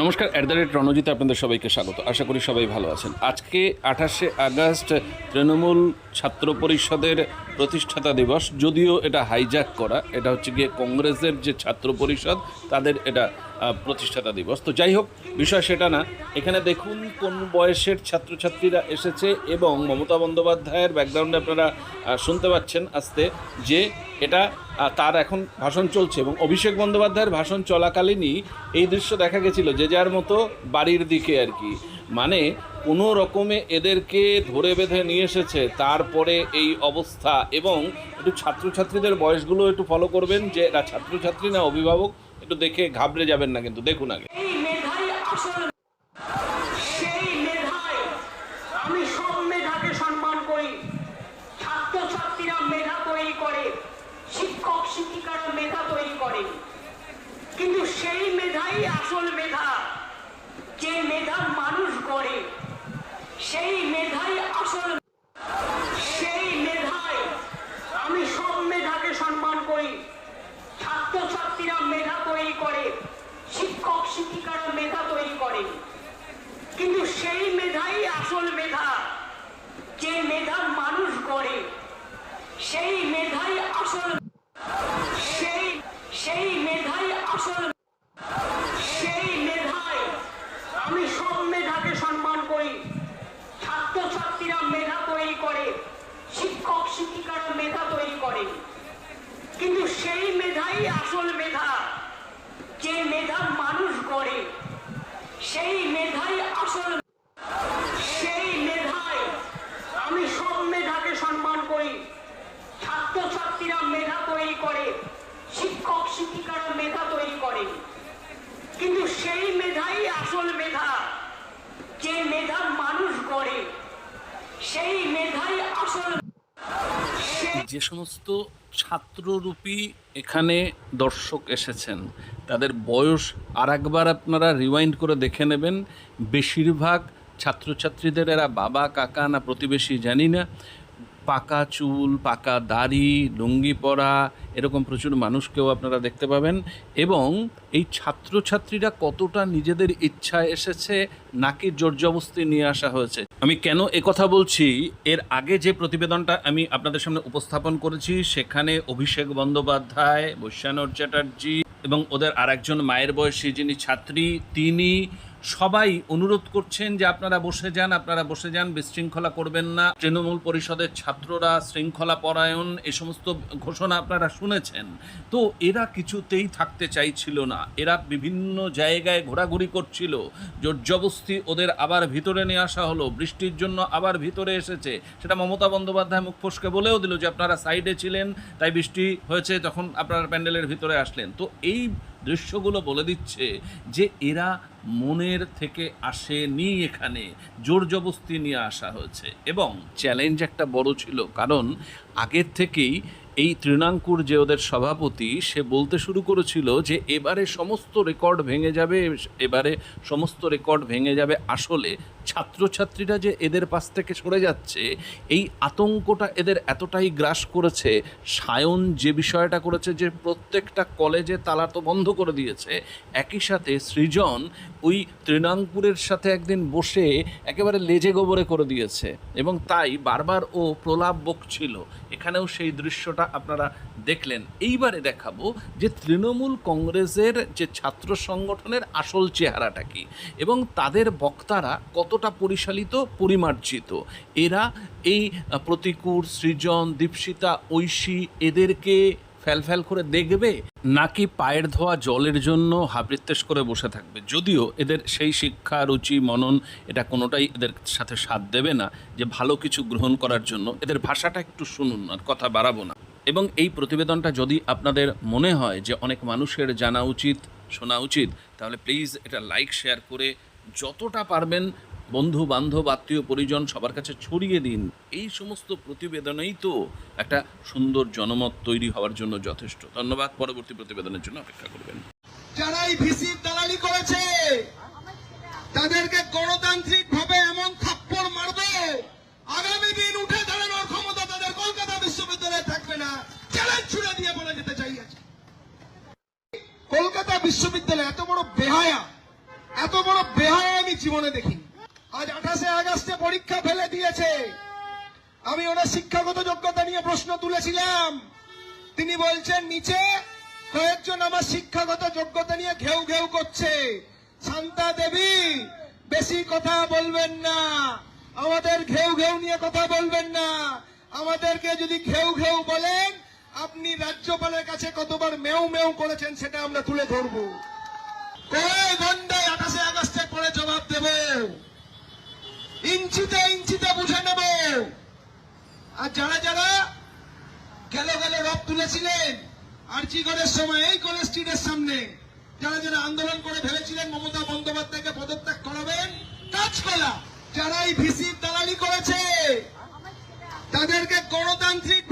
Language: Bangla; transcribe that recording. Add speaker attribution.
Speaker 1: নমস্কার অ্যাট দ্য রেট রণজিতে আপনাদের সবাইকে স্বাগত। আশা করি সবাই ভালো আছেন। আজকে আঠাশে আগস্ট তৃণমূল ছাত্র পরিষদের প্রতিষ্ঠাতা দিবস। যদিও এটা হাইজ্যাক করা, এটা হচ্ছে গিয়ে কংগ্রেসের যে ছাত্র পরিষদ, তাদের এটা প্রতিষ্ঠাতা দিবস। তো যাই হোক, বিষয় সেটা না। এখানে দেখুন কোন বয়সের ছাত্রছাত্রীরা এসেছে এবং মমতা বন্দ্যোপাধ্যায়ের ব্যাকগ্রাউন্ডে আপনারা শুনতে পাচ্ছেন আস্তে যে এটা তার এখন ভাষণ চলছে এবং অভিষেক বন্দ্যোপাধ্যায়ের ভাষণ চলাকালীনই এই দৃশ্য দেখা গেছিল, যে যার মতো বাড়ির দিকে আর কি। মানে কোনো রকমে এদেরকে ধরে বেঁধে নিয়ে এসেছে, তারপরে এই অবস্থা এবং একটু ছাত্রছাত্রীদের বয়সগুলো একটু ফলো করবেন যে এরা ছাত্রছাত্রী না অভিভাবক একটু দেখে ঘাবড়ে যাবেন না কিন্তু, দেখুন আগে।
Speaker 2: করি। মেধা তৈরি করে, শিক্ষক, শিক্ষিকারা মেধা তৈরি করে। কিন্তু সেই মেধাই আসল মেধা। যে মেধা মানুষ গড়ে, সেই মেধাই আসল সেই মেধায় আমি সব মেধাকে সম্মান করি ছাত্রছাত্রীরা মেধা তৈরি করে শিক্ষক শিক্ষিকারা মেধা তৈরি করে কিন্তু সেই মেধাই আসল মেধা যে মেধা মানুষ গড়ে সেই মেধাই আসল সেই সেই মেধাই আসল সেই মেধায় আমি সব মেধাকে সম্মান করি ছাত্রছাত্রীরা মেধা তৈরি করে শিক্ষক শিক্ষিকারা মেধা তৈরি করে কিন্তু সেই মেধাই আসল মেধা যে মেধা মানুষ গড়ে সেই মেধাই আসল সেই মেধায় আমি সব মেধাকে সম্মান করি ছাত্রছাত্রীরা মেধা তৈরি করে, শিক্ষক, শিক্ষিকারা মেধা তৈরি করে। কিন্তু সেই মেধাই আসল মেধা। যে মেধা মানুষ গড়ে, সেই মেধাই আসল
Speaker 1: যে সমস্ত ছাত্ররূপী এখানে দর্শক এসেছেন, তাদের বয়স আর একবার আপনারা রিওয়াইন্ড করে দেখে নেবেন। বেশিরভাগ ছাত্রছাত্রীদের এরা বাবা, কাকা না প্রতিবেশী জানি না। পাকা চুল, পাকা দাড়ি, লুঙ্গি পরা, এরকম প্রচুর মানুষকেও আপনারা দেখতে পাবেন। এবং এই ছাত্রছাত্রীরা কতটা নিজেদের ইচ্ছায় এসেছে, নাকি জোরজবস্তি নিয়ে আসা হয়েছে? আমি কেন কথা বলছি? এর আগে যে প্রতিবেদনটা আমি আপনাদের সামনে উপস্থাপন করেছি, সেখানে অভিষেক বন্দ্যোপাধ্যায়, বৈশ্যানর চ্যাটার্জি এবং ওদের আরেকজন মায়ের বয়সী যিনি ছাত্রী, তিনি সবাই অনুরোধ করছেন যে আপনারা বসে যান, আপনারা বসে যান, বিশৃঙ্খলা করবেন না। তৃণমূল পরিষদের ছাত্ররা শৃঙ্খলা পরায়ণ, এ সমস্ত ঘোষণা আপনারা শুনেছেন। তো এরা কিছুতেই থাকতে চাইছিল না। এরা বিভিন্ন জায়গায় ঘোরাঘুরি করছিল। জোরজবস্তি ওদের আবার ভিতরে নিয়ে আসা হলো। বৃষ্টির জন্য আবার ভিতরে এসেছে। সেটা মমতা বন্দ্যোপাধ্যায় মুখ ফসকে বলেও দিল যে আপনারা সাইডে ছিলেন, তাই বৃষ্টি হয়েছে, তখন আপনারা প্যান্ডেলের ভিতরে আসলেন। তো এই দৃশ্যগুলো বলে দিচ্ছে যে এরা মনের থেকে আসেনি এখানে, জোর জবস্তি নিয়ে আসা হয়েছে। এবং চ্যালেঞ্জ একটা বড় ছিল, কারণ আগের থেকেই এই তৃণাঙ্কুর যে ওদের সভাপতি, সে বলতে শুরু করেছিল যে এবারে সমস্ত রেকর্ড ভেঙে যাবে, এবারে সমস্ত রেকর্ড ভেঙে যাবে আসলে। ছাত্রছাত্রীরা যে এদের পাশ থেকে সরে যাচ্ছে, এই আতঙ্কটা এদের এতটাই গ্রাস করেছে, সায়ন যে বিষয়টা করেছে যে প্রত্যেকটা কলেজে তালা তো বন্ধ করে দিয়েছে, একই সাথে সৃজন ওই তৃণাঙ্কুরের সাথে একদিন বসে একেবারে লেজে গোবরে করে দিয়েছে এবং তাই বারবার ও প্রলাপ বকছিল। এখানেও সেই দৃশ্যটা আপনারা দেখলেন। এইবারে দেখাবো যে তৃণমূল কংগ্রেসের যে ছাত্র সংগঠনের আসল চেহারাটা কি এবং তাদের বক্তারা কতটা পরিশালিত, পরিমার্জিত। এরা এই প্রতিকূর, সৃজন, দীপশিতা, ঐশী, এদেরকে ফ্যালফ্যাল করে দেখবে নাকি পায়ের ধোয়া জলের জন্য হাবৃত্তেশ করে বসে থাকবে? যদিও এদের সেই শিক্ষা, রুচি, মনন এটা কোনোটাই এদের সাথে সাথ দেবে না যে ভালো কিছু গ্রহণ করার জন্য। এদের ভাষাটা একটু শুনুন আর কথা বাড়াবো না। এবং এই প্রতিবেদনটা যদি আপনাদের মনে হয় যে অনেক মানুষের জানা উচিত, শোনা উচিত, তাহলে প্লিজ এটা লাইক শেয়ার করে যতটা পারবেন বন্ধু, বান্ধব, আত্মীয়, পরিজন সবার কাছে ছড়িয়ে দিন। এই সমস্ত প্রতিবেদনেই তো একটা সুন্দর জনমত তৈরি হওয়ার জন্য যথেষ্ট। ধন্যবাদ, পরবর্তী প্রতিবেদনের জন্য অপেক্ষা করবেন।
Speaker 3: যারা এই ভিসির দালালি করেছে, তাদেরকে গণতান্ত্রিক ভাবে এমন থাপ্পড় মারবে। আগামী দিন উঠে ছুড়ে দিয়ে বলে যেতে চাই আছে কলকাতা বিশ্ববিদ্যালয় এত বড় বেহায়া, এত বড় বেহায় আমি জীবনে দেখিনি। আজ আঠাশে আগস্টে পরীক্ষা ফেলে দিয়েছে। আমি ওনার শিক্ষাগত যোগ্যতা নিয়ে প্রশ্ন তুলেছিলাম। তিনি বলছেন, নিচে কয়েকজন আমার শিক্ষাগত যোগ্যতা নিয়ে ঘেউ ঘেউ করছে। শান্তা দেবী, বেশি কথা বলবেন না। আমাদের ঘেউ ঘেউ নিয়ে কথা বলবেন না। আমাদেরকে যদি ঘেউ ঘেউ বলেন আপনি রাজ্যপালের কাছে কতবার মেউ মেউ করেছেন সেটা আমরা তুলে ধরবো। কয় ঘন্টায় আঠাশে আগস্টের পরে জবাব দেব? ইঞ্চিতে ইঞ্চিতে বুঝে নেব। আর যারা যারা গেল গেল রব তুলেছিলেন আর্চিগড়ের সময়, এই কলেজ স্ট্রিটের সামনে, যারা যারা আন্দোলন করে ভেবেছিলেন মমতা বন্দ্যোপাধ্যায়কে পদত্যাগ করাবেন কাজ করা যারা এই ভিসির দালালি করেছে, তাদেরকে গণতান্ত্রিক